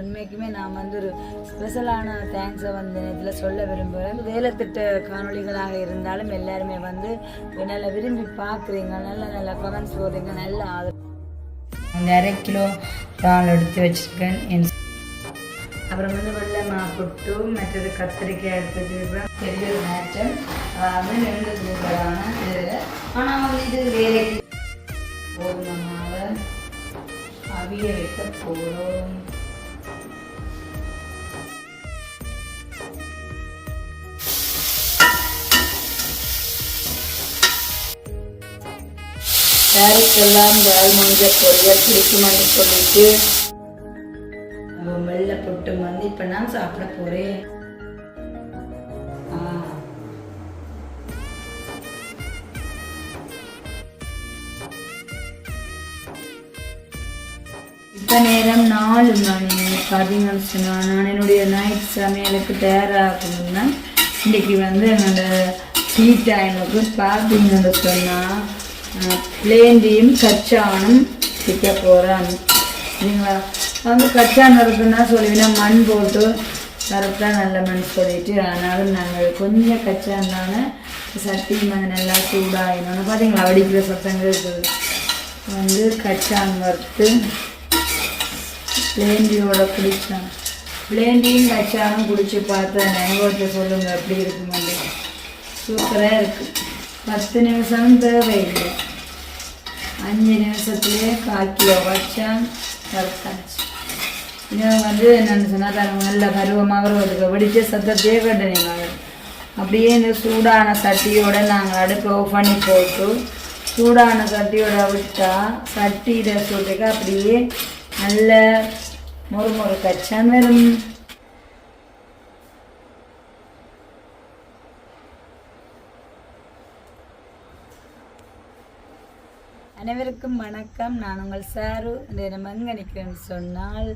உண்மைக்குமே நான் வந்து ஒரு ஸ்பெஷலான தேங்க்ஸை வந்து இதில் சொல்ல விரும்புகிறேன் வேலை திட்ட காணொளிகளாக இருந்தாலும் எல்லாருமே வந்து நல்லா விரும்பி பார்க்குறீங்க. நல்ல நல்ல கமெண்ட்ஸ் போடுறீங்க. நல்ல ஆதரவு. அந்த அரை கிலோ இறால் எடுத்து வச்சுருக்கேன். என் அப்புறம் வந்து வெள்ளை மாப்பிட்டு புட்டு மற்றது கத்திரிக்காய் எடுத்து வச்சுருக்கேன். பெரிய ஒரு மேட்சம் வந்து ரெண்டு சூப்பரான இது. ஆனால் வந்து இது வேலைக்கு போதுமான அவிய வைக்க போகிறோம் யாருக்கெல்லாம் வாய் மஞ்ச பொரியல் பிடிக்குமென்று சொல்லிட்டு நம்ம வெள்ளை புட்டு வந்து இப்போ நான் சாப்பிட போகிறேன் இப்போ நேரம் நாலு மணி பார்த்தீங்கன்னு சொன்னால் நான் என்னுடைய நைட் சமையலுக்கு தயாராகணும்னா இன்றைக்கி வந்து என்னோட டீ டைமுக்கு பார்த்தீங்கன்னு சொன்னால் பிளேண்டியும் கச்சானும் விற்க போகிறான் சரிங்களா? வந்து கச்சான் இருக்குன்னா சொல்லுவீங்கன்னா மண் போட்டு கரெக்டாக நல்ல மண் சொல்லிட்டு அதனால நாங்கள் கொஞ்சம் கச்சான் சட்டி வந்து நல்லா சூடாகணும்னு பார்த்தீங்களா வடிக்கிற சத்தங்கள் இருக்குது. வந்து கச்சான் வறுத்து பிளேண்டியோட குடித்தேன் பிளேண்டியும் கச்சானும் குடிச்சு பார்த்தேன் அனுபவத்தை சொல்லுங்கள் எப்படி இருக்குமெண்டு சூப்பராக இருக்குது பத்து நிமிஷம் தேவையில்லை அஞ்சு நிமிஷத்துலேயே கால் கிலோ வச்சான் வறுத்தாச்சு இன்னும் வந்து என்னென்னு சொன்னால் தரங்க நல்ல பருவமாக வருவதுக்கு வெடிச்ச சத்தத்தையே கண்டு நீங்கள் அப்படியே இந்த சூடான சட்டியோட நாங்கள் அடுப்பு ஆஃப் பண்ணி போட்டு சூடான சட்டியோட விட்டால் சட்டியில் சுட்டுக்க அப்படியே நல்ல மொறு கச்சான் வரும் அனைவருக்கும் வணக்கம். நான் உங்கள் சாரு. இந்த நம்ம எங்கே நிற்கிறேன்னு சொன்னால்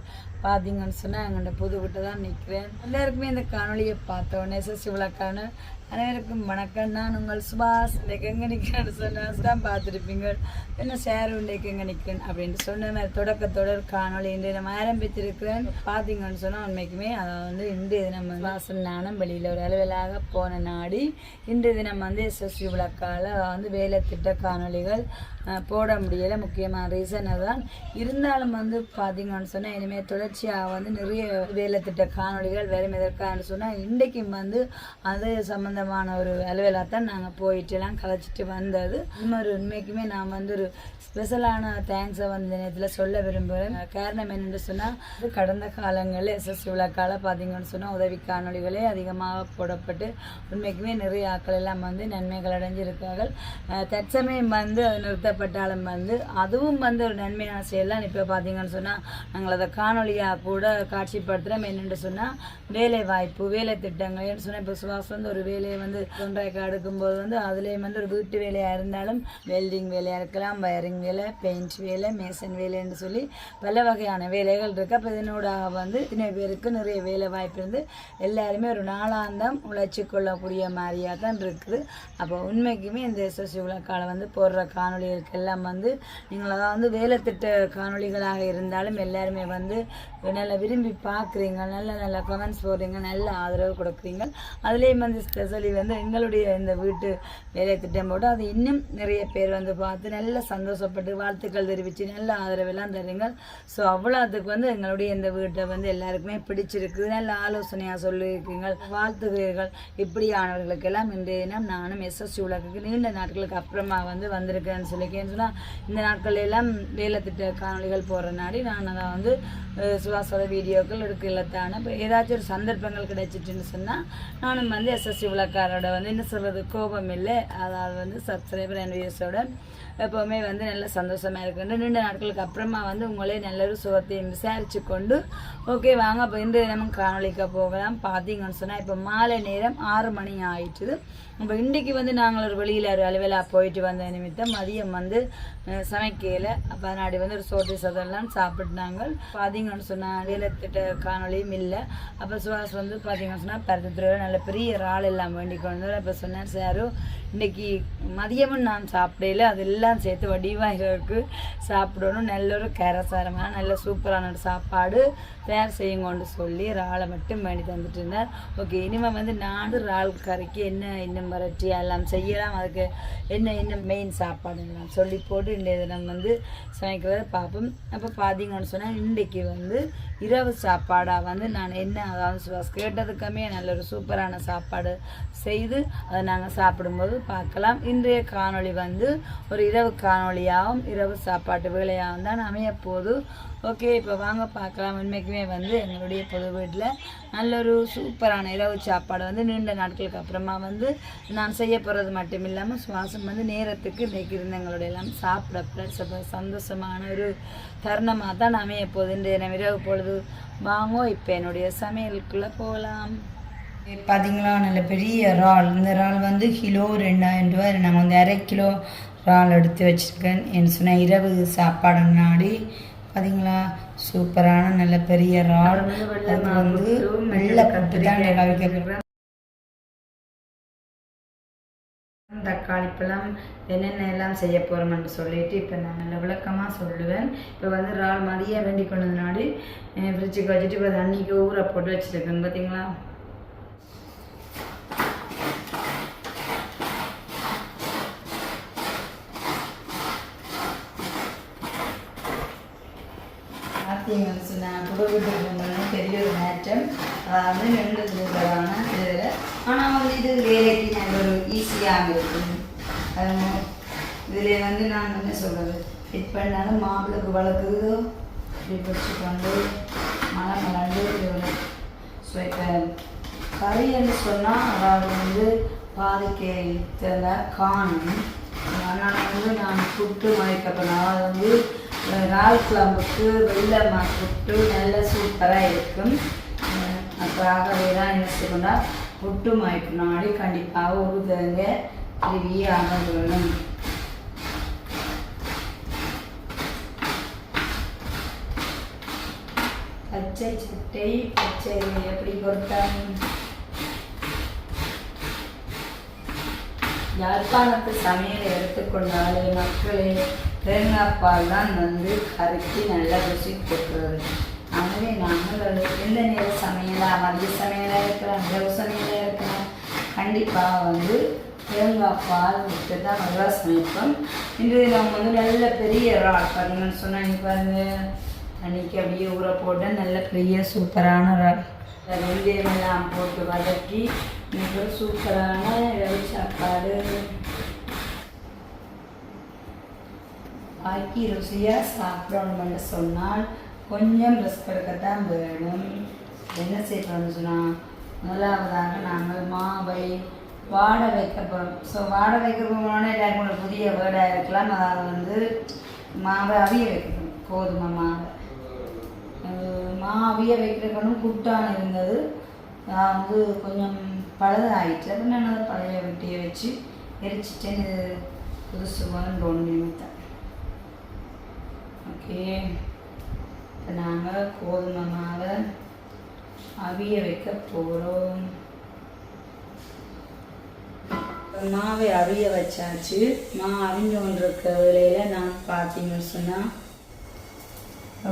பார்த்தீங்கன்னு சொன்னால் எங்கள்ட புதுக்கிட்ட தான் நிற்கிறேன் எல்லாருக்குமே இந்த காணொலியை பார்த்தோன்னே உடனே எஸ்எஸ்சி அனைவருக்கும் வணக்கம். நான் உங்கள் சுபாஷ் இன்றைக்கு எங்கே நிற்கிறேன்னு சொன்னால் தான் பார்த்துருப்பீங்க. என்ன சாரு இன்றைக்கு எங்கே நிற்கிறேன் அப்படின்ட்டு சொன்ன மாதிரி தொடக்கத்தொடர் காணொலி இன்று நம்ம ஆரம்பித்திருக்கிறேன். பார்த்தீங்கன்னு சொன்னால் உண்மைக்குமே அதை வந்து இன்றைய தினம் வந்து நானும் வெளியில் ஒரு அலுவலாக போன நாடி இன்றைய தினம் வந்து எஸ்எஸ்சி விளக்கால் வந்து வேலை திட்ட காணொளிகள் போட முடியலை. முக்கியமான ரீசன் அதுதான் இருந்தாலும் வந்து பார்த்தீங்கன்னு சொன்னால் இனிமேல் தொடர்ச்சியாக வந்து நிறைய வேலை திட்ட காணொளிகள் வரும் எதற்கான்னு சொன்னால் இன்றைக்கும் வந்து அது சம்மந்தமான ஒரு அலுவலாக தான் நாங்கள் போயிட்டுலாம் கலைச்சிட்டு வந்தது. இன்னொரு உண்மைக்குமே நான் வந்து ஒரு ஸ்பெஷலான தேங்க்ஸை வந்து நேரத்தில் சொல்ல விரும்புகிறேன் காரணம் என்னென்னு சொன்னால் கடந்த காலங்களில் எஸ்எஸ்சி விழாக்கால பார்த்தீங்கன்னு சொன்னால் உதவி காணொலிகளே அதிகமாக போடப்பட்டு உண்மைக்குமே நிறைய ஆட்கள் எல்லாம் வந்து நன்மைகள் அடைஞ்சிருக்கார்கள். தற்சமயம் வந்து அது நிறுத்தப்பட்டாலும் வந்து அதுவும் வந்து ஒரு நன்மையான செயல்லாம் இப்போ பார்த்தீங்கன்னு சொன்னால் நாங்கள் அதை காணொலியாக கூட காட்சிப்படுத்துகிறோம் என்னென்று சொன்னால் வேலை வாய்ப்பு வேலை திட்டங்கள் ஏன்னு சொன்னால் இப்போ சுவாஸ் வந்து ஒரு வேலையை வந்து கொண்டாய்க்கு எடுக்கும்போது வந்து அதுலேயும் வந்து ஒரு வீட்டு வேலையாக இருந்தாலும் வெல்டிங் வேலையாக இருக்கலாம் வயரிங் வேலை பெயிண்ட் வேலை மேசன் வேலைன்னு சொல்லி பல வகையான வேலைகள் இருக்குது அப்போ இதனோட வந்து இத்தனை பேருக்கு நிறைய வேலை வாய்ப்பு இருந்து எல்லாருமே ஒரு நாளாந்தம் உழைச்சி கொள்ளக்கூடிய மாதிரியாக தான் இருக்குது. அப்போ உண்மைக்குமே இந்த எஸ்எஸ்சி விளக்கால வந்து போடுற காணொளிகளுக்கு எல்லாம் வந்து நீங்கள் அதாவது வந்து வேலை திட்ட காணொளிகளாக இருந்தாலும் எல்லாருமே வந்து நல்லா விரும்பி பார்க்குறீங்க நல்ல நல்ல கமெண்ட்ஸ் போடுறீங்க நல்ல ஆதரவு கொடுக்குறீங்க அதுலேயும் வந்து ஸ்பெஷலி வந்து எங்களுடைய இந்த வீட்டு வேலை திட்டம் போட்டு அது இன்னும் நிறைய பேர் வந்து பார்த்து நல்ல சந்தோஷப்பட்டு வாழ்த்துக்கள் தெரிவித்து நல்ல ஆதரவெல்லாம் தருங்க ஸோ அவ்வளோத்துக்கு வந்து எங்களுடைய இந்த வீட்டை வந்து எல்லாருக்குமே பிடிச்சிருக்கு. நல்ல ஆலோசனையாக சொல்லியிருக்கீங்க. வாழ்த்துகிறீர்கள். இப்படியானவர்களுக்கெல்லாம் இன்றைய தினம் நானும் எஸ்எஸ்சி உலகுக்கு நீண்ட நாட்களுக்கு அப்புறமா வந்து வந்திருக்கேன்னு சொல்லிக்கேன்னு சொன்னால் இந்த நாட்கள் எல்லாம் வேலை திட்ட காணொளிகள் போடுற நாடி நான் அதை வந்து அஹ், வீடியோக்கள் வீடியோக்கள் எடுக்கலத்தான இப்போ ஏதாச்சும் ஒரு சந்தர்ப்பங்கள் கிடைச்சிட்டுன்னு சொன்னால் நானும் வந்து எஸ்எஸ்சி விளக்காரோட வந்து என்ன சொல்கிறது கோபம் இல்லை. அதாவது வந்து சப்ஸ்கிரைபர் என் வியூஸோட எப்போவுமே வந்து நல்ல சந்தோஷமாக இருக்குது ரெண்டு நாட்களுக்கு அப்புறமா வந்து உங்களே நல்ல ஒரு சுகத்தையும் விசாரித்து கொண்டு ஓகே வாங்க. இப்போ இன்று தினமும் காணொளிக்க போகலாம். பார்த்தீங்கன்னு சொன்னால் இப்போ மாலை நேரம் ஆறு மணி ஆயிட்டுது. இப்போ இன்றைக்கு வந்து நாங்கள் ஒரு வெளியில் ஒரு அலுவலாக போயிட்டு வந்த நிமித்தம் மதியம் வந்து சமைக்கையில் அப்போ அதனாடி வந்து ஒரு சோட்டு சதெல்லாம் சாப்பிட்டாங்க பார்த்தீங்கன்னு சொன்னால் வேலைத்திட்ட காணொளியும் இல்லை. அப்போ சுவாஸ் வந்து பார்த்தீங்கன்னு சொன்னால் பருத்தத்துறையோட நல்ல பெரிய இறால் எல்லாம் வேண்டி கொண்டு அப்போ சொன்னார் சாரும் இன்னைக்கு மதியமும் நான் சாப்பிடையில அது எல்லாம் சேர்த்து வடிவாக சாப்பிடணும். நல்ல ஒரு கரசாரமாக நல்ல சூப்பரான ஒரு சாப்பாடு தயார் செய்யுங்கன்னு சொல்லி இறாலை மட்டும் பண்ணி தந்துட்டு இருந்தார். ஓகே இனிமேல் வந்து நாடு இறால் கறிக்கு என்ன இன்னும் வரட்டி எல்லாம் செய்யலாம். அதுக்கு என்ன என்ன மெயின் சாப்பாடுலாம் சொல்லி போட்டு இன்றைய தினம் வந்து சமைக்கிறத பார்ப்போம். அப்போ பார்த்தீங்கன்னு சொன்னால் இன்றைக்கு வந்து இரவு சாப்பாடாக வந்து நான் என்ன அதாவது சுவாஸ் கேட்டதுக்குமே நல்ல ஒரு சூப்பரான சாப்பாடு செய்து அதை நாங்கள் சாப்பிடும்போது பார்க்கலாம். இன்றைய காணொளி வந்து ஒரு இரவு காணொளியாகவும் இரவு சாப்பாட்டு வேலையாகவும் தான் அமைய போகுது ஓகே இப்போ வாங்க பார்க்கலாம். உண்மைக்குமே வந்து எங்களுடைய பொது வீட்டில் நல்ல ஒரு சூப்பரான இரவு சாப்பாடு வந்து நீண்ட நாட்களுக்கு அப்புறமா வந்து நான் செய்ய போகிறது மட்டும் இல்லாமல் சுவாசம் வந்து நேரத்துக்கு இன்றைக்கு இருந்தவங்களோட எல்லாம் சாப்பிட சந்தோஷமான ஒரு தருணமாக தான் அமைய போகுது. இன்றைய இரவு பொழுது வாங்கோ இப்போ என்னுடைய சமையலுக்குள்ளே போகலாம். பார்த்தீங்களா நல்ல பெரிய இறால். இந்த இறால் வந்து கிலோ ரெண்டாயிரம் ரூபாய். நான் வந்து அரை கிலோ இறால் எடுத்து வச்சுருக்கேன். என்ன சொன்னால் இரவு சாப்பாடு முன்னாடி. பார்த்தீங்களா சூப்பரான நல்ல பெரிய இறால். அது வந்து வெள்ளை கட்டு தான் தக்காளி பழம் என்னென்ன எல்லாம் செய்ய போகிறோம்னு சொல்லிட்டு இப்போ நான் நல்ல விளக்கமாக சொல்லுவேன். இப்போ வந்து ரால் மதியம் வேண்டி கொண்டு ஃப்ரிட்ஜுக்கு வச்சுட்டு இப்போ தண்ணிக்கு ஊற போட்டு வச்சுருக்கேன். பார்த்தீங்களா பார்த்தீங்கன்னு சொன்னால் பெரிய ஒரு மாற்றம். அதாவது ரெண்டு இதில் ஆனால் வந்து இது வேலைக்கு நல்ல ஒரு ஈஸியாக இருக்கும். இதில் வந்து நான் என்ன சொல்கிறது ஃபிட் பண்ணாலும் மாப்பிளுக்கு வளர்க்குறதோ இப்படி பிடிச்சி கொண்டு மழை மலர்ந்து ஸோ இப்போ கறின்னு சொன்னால் அதாவது வந்து பாதிக்கு காணும் அதனால் வந்து நான் புட்டு மயக்கப்பேன் அதாவது வந்து இறால் குழம்புக்கு வெள்ளை மா புட்டு நல்ல சூப்பராக இருக்கும். அப்புறம் ஆகவே தான் என்ன செய்யணும்னா புட்டு மயக்கு நாடி கண்டிப்பாக ஒரு தங்க வேணும் பச்சை சட்டை பச்சை எப்படி பொறுத்தாங்க யாழ்ப்பாணத்து சமையலை எடுத்துக்கொண்டாலே மக்களே தேங்காய் பால் தான் வந்து கரைச்சி நல்லா ருசி கொடுக்குறது ஆகவே நாங்கள் எந்த நேர சமையலாக மதிய சமையலாக இருக்கலாம் இரவு சமையலாக இருக்கலாம். கண்டிப்பாக வந்து தேங்காய் பால் விட்டு தான் நல்லா சமைப்போம். இன்று நம்ம வந்து நல்ல பெரிய ராட் பார்த்தீங்கன்னு சொன்னால் இன்னைக்கு பாருங்க. அன்னைக்கு அப்படியே ஊற போட்டு நல்ல பெரிய சூப்பரான ராட் வெந்தயமெல்லாம் போட்டு வதக்கி மிக சூப்பரான இரவு சாப்பாடு. ஆக்கி ருசியாக சாப்பிடணும்னு சொன்னால் கொஞ்சம் ரிஸ்க் எடுக்கத்தான் வேணும். என்ன செய்யணும்னு சொன்னால் முதலாவதாக நாங்கள் மாவை வாட வைக்க போகிறோம் ஸோ வாட வைக்க போகிறோம்னா எல்லாருக்கும் ஒரு புதிய வேர்டாக இருக்கலாம். அதாவது வந்து மாவை அவிய வைக்கணும். கோதுமை மாவை. மா அவிய வைக்கிறக்கணும் குட்டான் இருந்தது. நான் வந்து கொஞ்சம் பழுதாயிடுச்சு அப்போ நான் அதை பழைய வெட்டியை வச்சு எரிச்சிட்டேன் இது புதுசு வந்து ஒன்று ஓகே இப்போ நாங்கள் கோதுமை மாவை அவிய வைக்க போகிறோம் மாவை அவிய வச்சாச்சு. மா அவிஞ்சு கொண்டிருக்க வேலையில் நான் பார்த்தீங்கன்னு சொன்னால்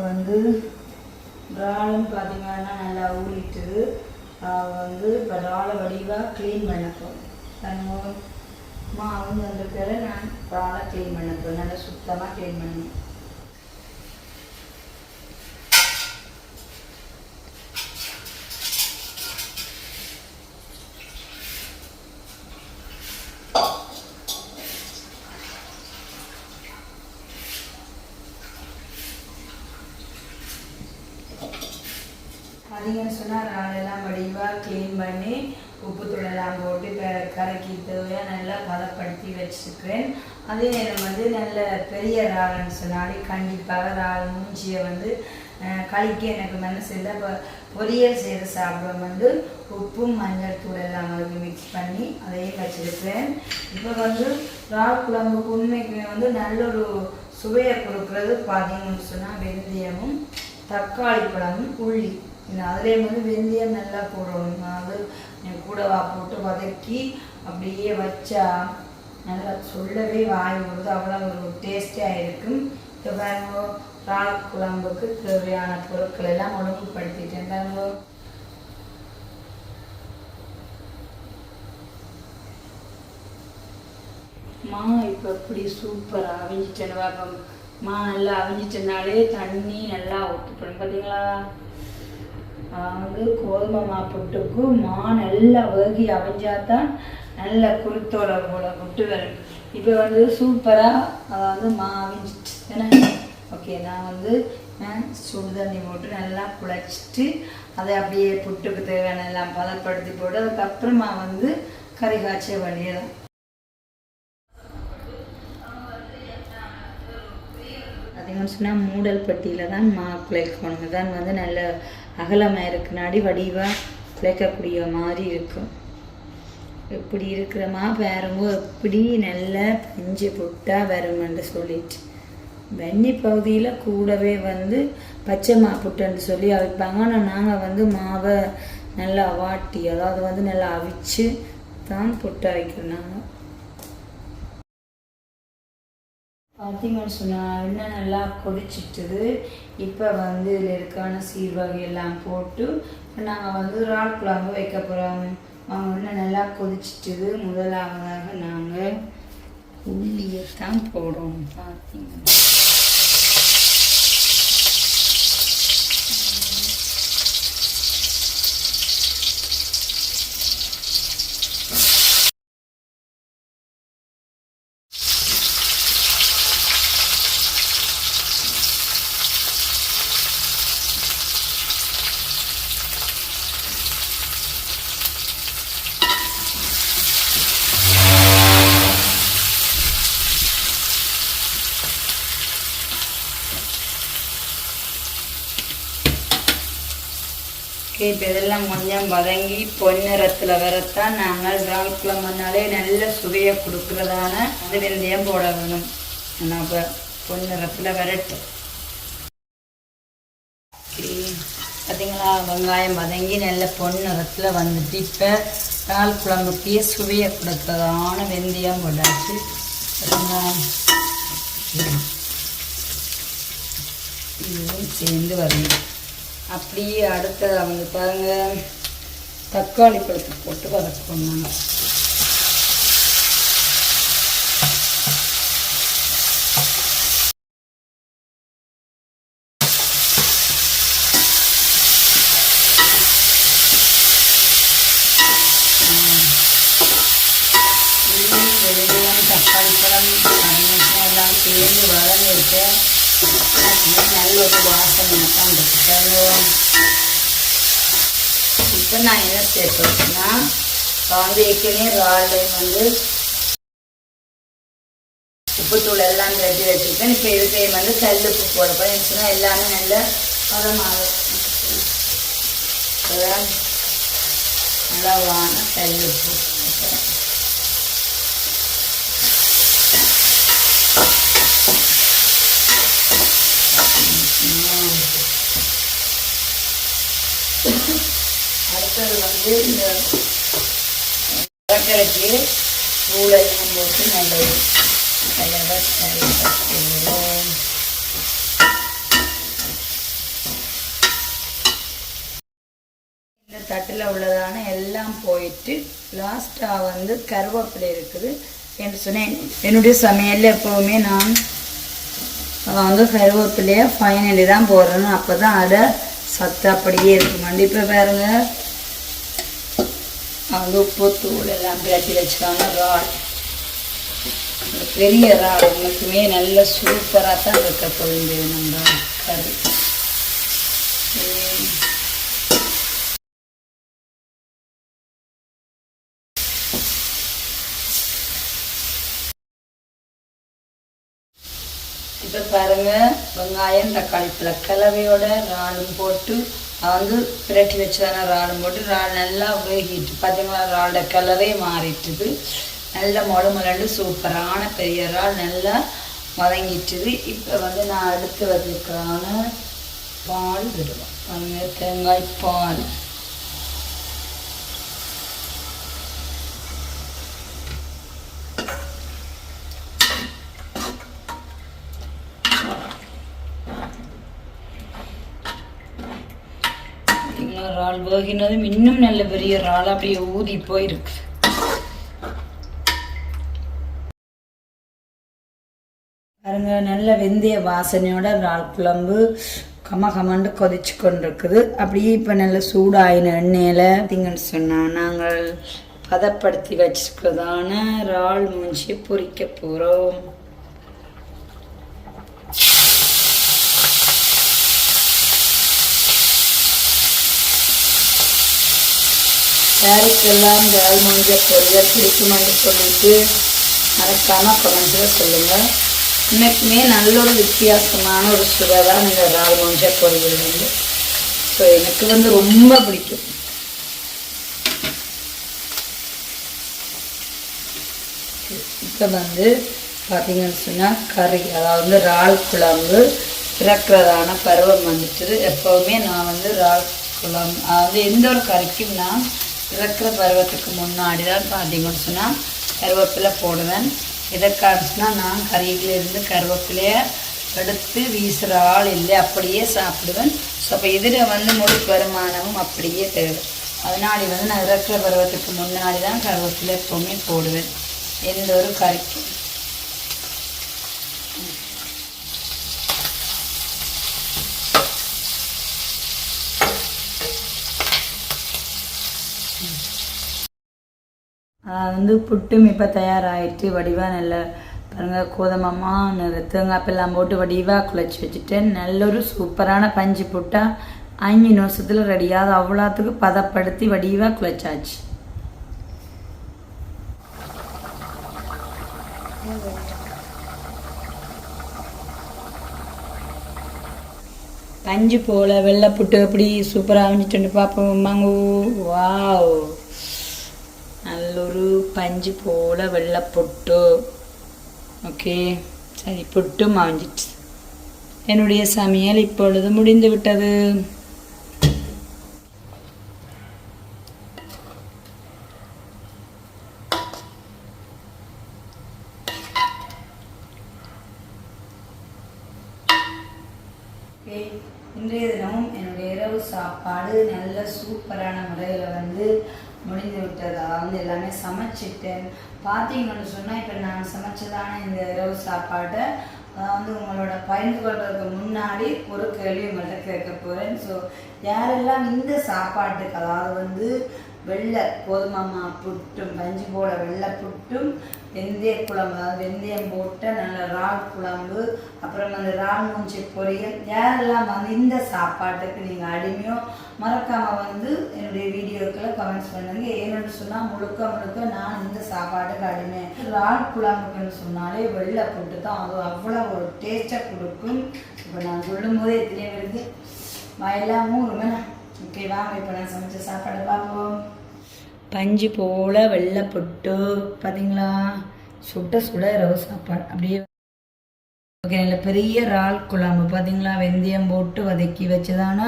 வந்து இறாலும் பார்த்தீங்கன்னா நல்லா ஊறிட்டு வந்து இப்போ இறாலை வடிவாக க்ளீன் பண்ண போகிறோம் மா அவிஞ்சு வந்திருக்கிற நான் இறாலை க்ளீன் பண்ண போகிறேன் நல்லா சுத்தமாக க்ளீன் பண்ணணும். பார்த்தீங்கன்னு சொன்னால் இறாலெல்லாம் வடிவாக க்ளீன் பண்ணி உப்பு தூளெல்லாம் போட்டு இப்போ கரைக்கி தேவையாக நல்லா பதப்படுத்தி வச்சுருக்கிறேன் அதே நேரம் வந்து நல்ல பெரிய இறால்னு சொன்னாலே கண்டிப்பாக இறால் மூஞ்சியை வந்து கழிக்க எனக்கு மனசு இல்லை. இப்போ பொரியல் செய்து சாப்பிடும் வந்து உப்பும் மஞ்சள் தூள் எல்லாம் வந்து மிக்ஸ் பண்ணி அதையும் வச்சுருக்கிறேன். இப்போ வந்து இறால் குழம்புக்கு உண்மைக்குமே வந்து நல்ல ஒரு சுவையை கொடுக்குறது பார்த்தீங்கன்னு சொன்னால் வெந்தயமும் தக்காளி பழமும் உள்ளி. இந்த அதுலேயே வந்து வெந்தயம் நல்லா போடணும். அது கூடவா போட்டு வதக்கி அப்படியே வச்சா நல்லா சொல்லவே வாய் வருது அவ்வளோ ஒரு டேஸ்டியாக இருக்கும். இப்போ பாருங்க இறால் குழம்புக்கு தேவையான பொருட்கள் எல்லாம் ஒழுங்குபடுத்திட்டேன். பாருங்க. மா இப்போ எப்படி சூப்பராக அவிஞ்சிட்டேன்னு பார்ப்போம் மா நல்லா அவிஞ்சிட்டனாலே தண்ணி நல்லா ஊற்றுப்படும் பார்த்தீங்களா வந்து கோதுமை மா மா நல்லா வேகி அவிஞ்சாதான் நல்ல குருத்தோட போல புட்டு வரும் இப்போ வந்து சூப்பராக அதாவது மா அவிஞ்சிட்டு ஓகே நான் வந்து சுடு தண்ணி போட்டு நல்லா குழைச்சிட்டு அதை அப்படியே புட்டுக்கு தேவையான எல்லாம் பதப்படுத்தி போட்டு அதுக்கப்புறமா வந்து கறி காய்ச்ச வேண்டியதான் பார்த்தீங்கன்னு சொன்னால் மூடல் பட்டியில் தான் மா குழைக்கணும் தான் வந்து நல்ல அகலமாக இருக்குனாடி வடிவாக பிழைக்கக்கூடிய மாதிரி இருக்கும். இப்படி இருக்கிற மா பாருங்க எப்படி நல்ல பஞ்சு புட்டா வருமென்று சொல்லிட்டு. வெண்ணி பகுதியில் கூடவே வந்து பச்சை மா புட்டுன்னு சொல்லி அவிப்பாங்க. ஆனால் நாங்கள் வந்து மாவை நல்லா வாட்டி அதாவது வந்து நல்லா அவிச்சு தான் புட்டு அவிக்கிறோம் நாங்கள் பார்த்தீங்கன்னு சொன்னால் இன்னும் நல்லா கொதிச்சிட்டுது இப்போ வந்து இதில் இருக்கான சீர்வகை எல்லாம் போட்டு நாங்கள் வந்து இறால் குழம்பு வைக்க போகிறோம் அவங்க இன்னும் நல்லா கொதிச்சிட்டுது. முதலாவதாக நாங்கள் உள்ளியை தான் போடுறோம். பார்த்தீங்கன்னா ஓகே இப்போ இதெல்லாம் கொஞ்சம் வதங்கி பொன்னிறத்தில் வரத்தான் நாங்கள் இறால் குழம்புனாலே நல்ல சுவையை கொடுக்குறதான அது வெந்தயம் போட வேணும். நம்ம பொன்னிறத்தில் வரட்டும். பார்த்தீங்களா வெங்காயம் வதங்கி நல்ல பொன்னிறத்தில் வந்துட்டு இப்போ இறால் குழம்புக்கே சுவையை கொடுக்கறதான வெந்தயம் போட்டாச்சு. இதுவும் சேர்ந்து வரணும். அப்படியே அடுத்தது அவங்க பாருங்க தக்காளி பழத்தை போட்டு வதக்கணும் தக்காளி பழம் எல்லாம் சேர்ந்து வளர்ந்துருக்கு நல்ல ஒரு வாசனை இப்போ நான் என்ன சேர்த்துனா இப்போ ஏற்கனவே ரால் வந்து உப்புத்தூள் எல்லாம் கட்டி வச்சுருக்கேன் இப்போ இதுக்கு வந்து கல் உப்பு போடப்போ போகிறேன் எல்லாமே நல்ல பதமாக அளவான கல் உப்பு அடுத்தது வந்து இந்த கடற்கரைக்கு தூளையும் போட்டு நல்லது இந்த தட்டில் உள்ளதான எல்லாம் போயிட்டு லாஸ்ட்டாக வந்து கருவேப்பிலை இருக்குது என்று சொன்னேன். என்னுடைய சமையலில் எப்போவுமே நான் வந்து கருவேப்பிலையை ஃபைனலி தான் போடுறேன் அப்போ தான் அதை சத்து அப்படியே இருக்கும் இப்போ பாருங்கள் அது உப்பு தூள் எல்லாம் பிரட்டி வச்சுக்காங்க ரால் பெரிய ரால் உங்களுக்குமே நல்ல சூப்பராக தான் இருக்க பொழுது நம்ம கறி இப்போ பாருங்க வெங்காயம் தக்காளி பழ கலவையோட போட்டு வந்து பிரட்டி வச்சதான இறாலும் போட்டு இறால் நல்லா வேகிட்டு பார்த்தீங்களா இறாலோட கலரே மாறிட்டுது. நல்ல மொழு மலண்டு சூப்பரான பெரிய இறால் நல்லா வதங்கிட்டுது. இப்போ வந்து நான் அடுத்து வதற்கான பால் விடுவேன் தேங்காய் பால் இறால் வேகினதும் இன்னும் நல்ல பெரிய இறால் அப்படியே ஊதி போயிருக்கு. பாருங்க நல்ல வெந்தய வாசனையோட இறால் குழம்பு கம கமண்டு கொதிச்சு கொண்டிருக்குது. அப்படியே இப்போ நல்ல சூடாயின எண்ணெயில் பார்த்தீங்கன்னு சொன்னால் நாங்கள் பதப்படுத்தி வச்சிருக்கிறதான இறால் மூஞ்சி பொறிக்க போகிறோம் யாருக்கெல்லாம் இந்த ஆல்மோஞ்ச பொரியல் பிடிக்குமான்னு சொல்லிட்டு மறக்காமல் கமெண்ட்ஸில் சொல்லுங்கள் இன்னைக்குமே நல்ல ஒரு வித்தியாசமான ஒரு சுவை தான் இந்த ஆல்மோஞ்ச பொரியல் வந்து. ஸோ எனக்கு வந்து ரொம்ப பிடிக்கும். இப்போ வந்து பார்த்தீங்கன்னு சொன்னால் கறி அதாவது இறால் குழம்பு இறக்குறதான பருவம் வந்துட்டு எப்போவுமே நான் வந்து இறால் குழம்பு அதாவது எந்த ஒரு கறிக்கும் நான் இறக்குற பருவத்துக்கு முன்னாடி தான் பார்த்தீங்கன்னு சொன்னால் கருவேப்பிலை போடுவேன். எதற்காக சொன்னால் நான் கறியிலிருந்து கருவேப்பிலையை எடுத்து வீசுகிற ஆள் இல்லை அப்படியே சாப்பிடுவேன். ஸோ அப்போ இதில் வந்து முழு வருமானமும் அப்படியே தேவை. அதனால வந்து நான் இறக்குற பருவத்துக்கு முன்னாடி தான் கருவேப்பிலை எப்போவுமே போடுவேன். எந்த ஒரு கறிக்கும். வந்து புட்டும் இப்போ தயாராகிட்டு வடிவாக நல்ல பாருங்கள் கோதமமாக நிறைய தேங்காய்ப்பெல்லாம் போட்டு வடிவாக குழச்சி வச்சுட்டு நல்ல ஒரு சூப்பரான பஞ்சு புட்டா அஞ்சு நிமிஷத்தில் ரெடியாக அவ்வளோத்துக்கு பதப்படுத்தி வடிவாக குழச்சாச்சு. பஞ்சு போல வெள்ளை புட்டு எப்படி சூப்பராக அமைஞ்சிட்டு பார்ப்போம் மாங்கு. வாவ். மஞ்சு போல் வெள்ளை பொட்டு. ஓகே சரி பொட்டு மாஞ்சிட்டு என்னுடைய சமையல் இப்பொழுது முடிந்து விட்டது நான் சமைச்சதான இந்த இரவு சாப்பாட்டை வந்து உங்களோட பகிர்ந்து கொள்றதுக்கு முன்னாடி ஒரு கேள்வி உங்கள்கிட்ட கேட்க போகிறேன் ஸோ யாரெல்லாம் இந்த சாப்பாட்டுக்கு அதாவது வந்து வெள்ளை கோதுமாமா புட்டும் பஞ்சு போட வெள்ளை புட்டும் வெந்தய குழம்பு வெந்தயம் போட்ட நல்ல ரால் குழம்பு அப்புறம் அந்த இறால் மூஞ்சி பொரியல் யாரெல்லாம் வந்து இந்த சாப்பாட்டுக்கு நீங்கள் அடிமையோ மறக்காமல் வந்து என்னுடைய வீடியோக்களை கமெண்ட்ஸ் பண்ணுங்க. ஏன்னு சொன்னால் முழுக்க முழுக்க நான் இந்த சாப்பாட்டுக்கு அடிமை. ரால் குழம்புக்குன்னு சொன்னாலே வெள்ளை புட்டு தான். அது அவ்வளோ ஒரு டேஸ்ட்டை கொடுக்கும். இப்போ நான் சொல்லும் போதே எத்தனை பேருக்கு வயலாமும் ரொம்ப ஓகேவா இப்போ நான் சமைச்ச சாப்பாடு பார்ப்போம். பஞ்சு போல் வெள்ளை பொட்டு பார்த்தீங்களா சுட்ட சுட ரவு சாப்பாடு. அப்படியே ஓகே நல்ல பெரிய இறால் குழம்பு பார்த்தீங்களா வெந்தயம் போட்டு வதக்கி வச்சதான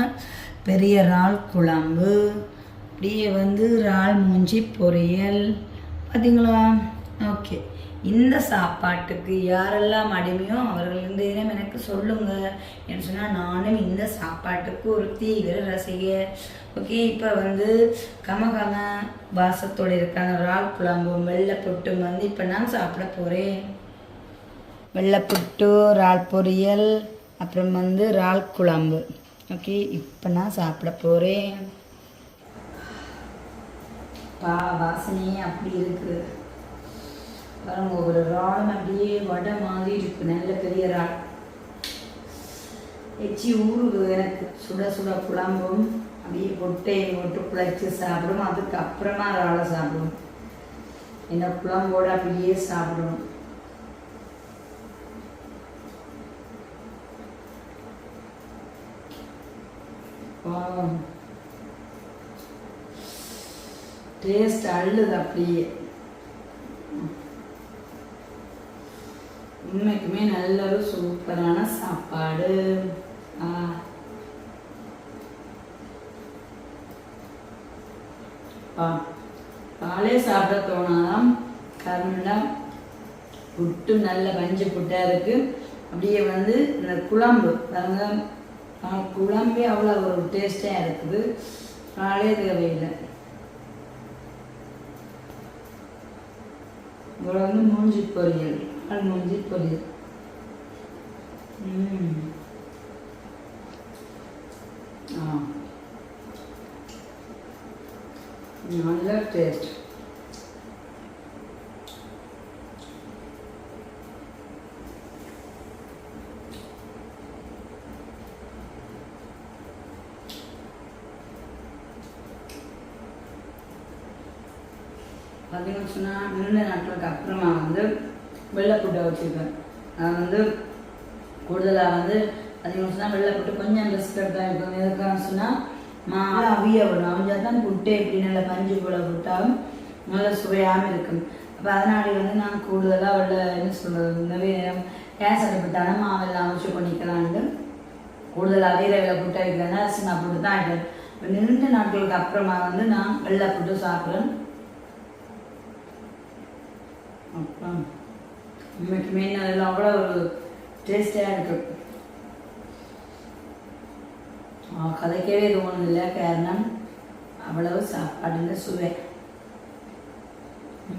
பெரிய இறால் குழம்பு. அப்படியே வந்து இறால் மூஞ்சி பொரியல் பார்த்தீங்களா ஓகே. இந்த சாப்பாட்டுக்கு யாரெல்லாம் அடிமையோ அவர்கள் இந்த எனக்கு சொல்லுங்க. என்று சொன்னால் நானும் இந்த சாப்பாட்டுக்கு ஒரு தீவிர ரசிக. ஓகே இப்போ வந்து கமகம வாசத்தோடு இருக்காங்க. ரால் குழம்பும் வெள்ளை புட்டு வந்து இப்போ நான் சாப்பிட போகிறேன் வெள்ளைப்புட்டு இறால் பொரியல் அப்புறம் வந்து இறால் குழம்பு. ஓகே இப்போ நான் சாப்பிட போகிறேன் பா வாசனையே அப்படி இருக்குது. பாருங்க ஒரு இறாலும் அப்படியே வடை மாதிரி இருக்கு நல்ல பெரிய இறால். எச்சி ஊறுது எனக்கு சுட சுட குழம்பும் அப்படியே பொட்டையை போட்டு குழைச்சி சாப்பிடும் அதுக்கு அப்புறமா இறாலை சாப்பிடும். என்ன புலம்போட அப்படியே சாப்பிடும். டேஸ்ட் அள்ளுது அப்படியே. சூப்பரான சாப்பாடு. பாலே சாப்பிட தோணாதான் காரணம். புட்டு நல்ல பஞ்சு புட்டாக இருக்குது அப்படியே வந்து இந்த குழம்பு பாருங்க குழம்பே அவ்வளோ ஒரு டேஸ்டாக இருக்குது. ஆளே தேவையில்லை. இவ்வளோ வந்து மூஞ்சி பொரியல். மூஞ்சி பொரியல். நல்ல டேஸ்ட் பார்த்தீங்கன்னு சொன்னால் நீண்ட நாட்களுக்கு அப்புறமா வந்து வெள்ளை புட்டை வச்சுருக்கேன். அது வந்து கூடுதலாக வந்து பார்த்தீங்கன்னு சொன்னால் வெள்ளைப்புட்டு கொஞ்சம் ரிஸ்க் எடுத்தான் இருக்கும் எதுக்காக சொன்னால் மாலை அவிய விடும் அவிஞ்சால் தான் புட்டு எப்படி நல்ல பஞ்சு போல புட்டாலும் நல்ல சுவையாகவும் இருக்கும். அப்போ அதனால வந்து நான் கூடுதலாக உள்ள என்ன சொல்கிறது நிறைய நேரம் கேஸ் அடுப்பிட்டான மாவெல்லாம் அமைச்சு பண்ணிக்கலான்ட்டு கூடுதலாக வீர வெள்ளை புட்டு வைக்கிறேன்னா அரிசி நான் போட்டு தான் வைக்கிறேன் இப்போ நீண்ட நாட்களுக்கு அப்புறமா வந்து நான் வெள்ளை போட்டு சாப்பிட்றேன் அப்புறம் இன்னைக்கு மெயின் அதெல்லாம் அவ்வளோ ஒரு டேஸ்டியாக இருக்கு ஆ, கதைக்கவே தோணுதில்ல காரணம் அவ்வளவு சாப்பாடுல சுவை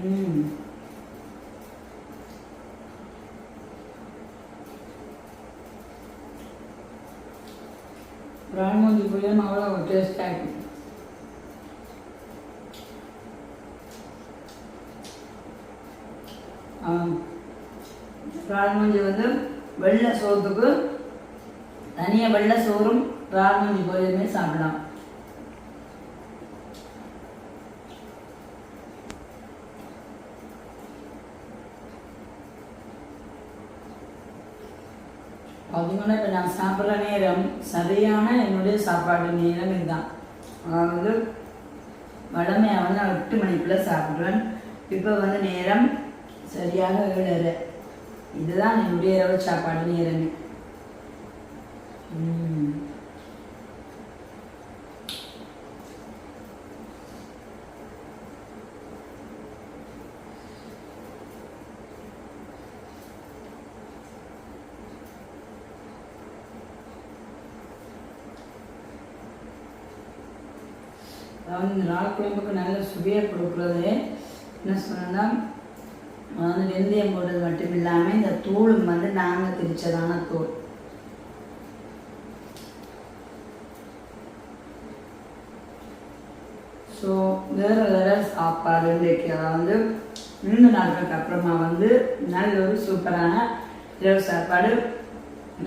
ம். புளியும் அவ்வளோ டேஸ்டாக இருக்கும் ரால்மஞ்சி வந்து வெள்ளை சோத்துக்கு தனியாக வெள்ளை சோறும் ரால்மஞ்சி கோயிலுமே சாப்பிடலாம். பார்த்தீங்கன்னா இப்போ நான் சாப்பிட்ற நேரம் சரியான என்னுடைய சாப்பாடு நேரம் இதுதான். அதாவது வளமையாக வந்து நான் எட்டு மணிக்குள்ளே சாப்பிடுவேன் இப்போ வந்து நேரம் சரியாக ஏழரை. இதுதான் என்னுடைய இரவு சாப்பாடு நேரமே அதாவது இந்த நாள் குழம்புக்கு நல்ல சுவையை கொடுக்குறது. என்ன சொன்னால் வந்து வெந்தயம் போடுறது மட்டும் இல்லாமல் இந்த தூளும் வந்து நாங்கள் திரிச்சதான தூள். ஸோ வேறு வேறு சாப்பாடு இன்றைக்கு அதாவது மூணு நாட்களுக்கு அப்புறமா வந்து நல்ல ஒரு சூப்பரான இரவு சாப்பாடு.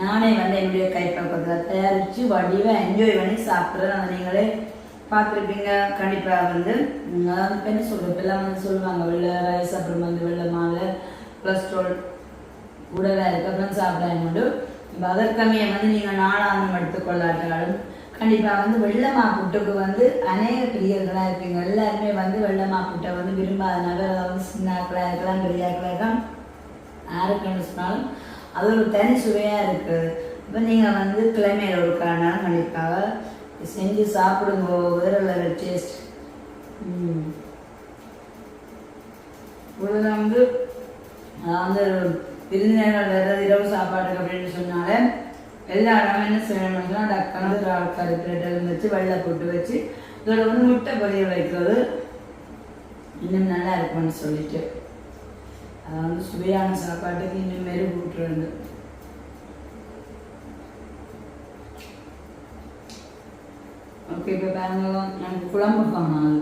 நானே வந்து என்னுடைய கைப்பக்கத்தில் தயாரித்து வடிவாக என்ஜாய் பண்ணி சாப்பிட்றேன். அதை நீங்களே பார்த்துருப்பீங்க. கண்டிப்பாக வந்து அதாவது பெண் என்ன சொல்கிறது வந்து சொல்லுவாங்க வெள்ளை ரைஸ் அப்புறம் வந்து வெள்ளை மாவு கொலஸ்ட்ரால் கூடவே அதுக்கப்புறம் சாப்பிடாம மட்டும் இப்போ அதற்கமையை வந்து நீங்கள் நாளாந்தம் எடுத்துக்கொள்ளாட்டாலும் கண்டிப்பாக வந்து வெள்ளமா புட்டுக்கு வந்து அநேக பிரியர்களாக இருப்பீங்க. எல்லாருமே வந்து வெள்ளமா புட்டை வந்து விரும்பாத நபர் அதாவது சின்னாக்களாக இருக்கலாம் பெரியாக்களாக இருக்கலாம் யாருக்குன்னு சொன்னாலும் அது ஒரு தனி சுவையாக இருக்குது இப்போ நீங்கள் வந்து கிளைமையில் ஒரு கண்டிப்பாக செஞ்சு சாப்பிடுங்க வேற லெவல் டேஸ்ட் ம். வந்து வந்து விருந்தினர்கள் வர்றது இரவு சாப்பாடு அப்படின்னு சொன்னாலே எல்லா இடமும் என்ன செய்யணும்னா டக்கான ஒரு பிளேட்டில் வச்சு வெள்ளை போட்டு வச்சு இதோட வந்து முட்டை பொரிய வைக்கிறது. இன்னும் நல்லா இருக்கும்னு சொல்லிட்டு. அது வந்து சுவையான சாப்பாட்டுக்கு இன்னும் மெருகூட்டுறது. ஓகே இப்போ பாருங்க எனக்கு குழம்பு காணும்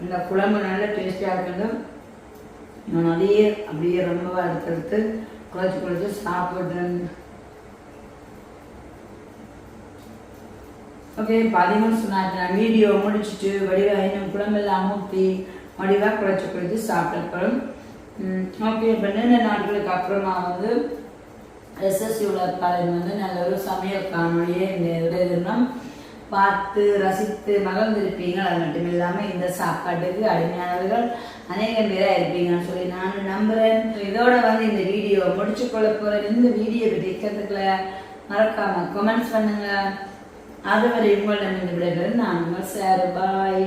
இந்த குழம்பு நல்ல டேஸ்டியாக இருக்கணும் நான் அதையே அப்படியே ரொம்ப அடுத்தடுத்து குழச்சி குழச்சி சாப்பிட்றேன். ஓகே பதிமூணு சொன்னாச்சு நான் வீடியோ முடிச்சுட்டு வடிவாக இன்னும் குழம்பெல்லாம் ஊற்றி வடிவாக குழச்சி குழச்சி சாப்பிட்டப்பறம் ஓகே இப்போ நீண்ட நாட்களுக்கு அப்புறமா வந்து எஸ்எஸ்சி உலகப்பாளையம் வந்து நல்ல ஒரு சமையல் காணொலியே இந்த இடையிலாம் பார்த்து ரசித்து மகிழ்ந்திருப்பீங்க அது மட்டும் இல்லாமல் இந்த சாப்பாட்டுக்கு அடிமையானவர்கள் அநேகம் பேராக இருப்பீங்கன்னு சொல்லி நான் நம்புகிறேன் இதோட வந்து இந்த வீடியோ முடிச்சு கொள்ள போகிறேன் இந்த வீடியோ பற்றி கற்றுக்கல மறக்காம கமெண்ட்ஸ் பண்ணுங்க. அதுவரை உங்களிடம் இந்த விடைபெறும். நான் உங்கள் சார். பாய்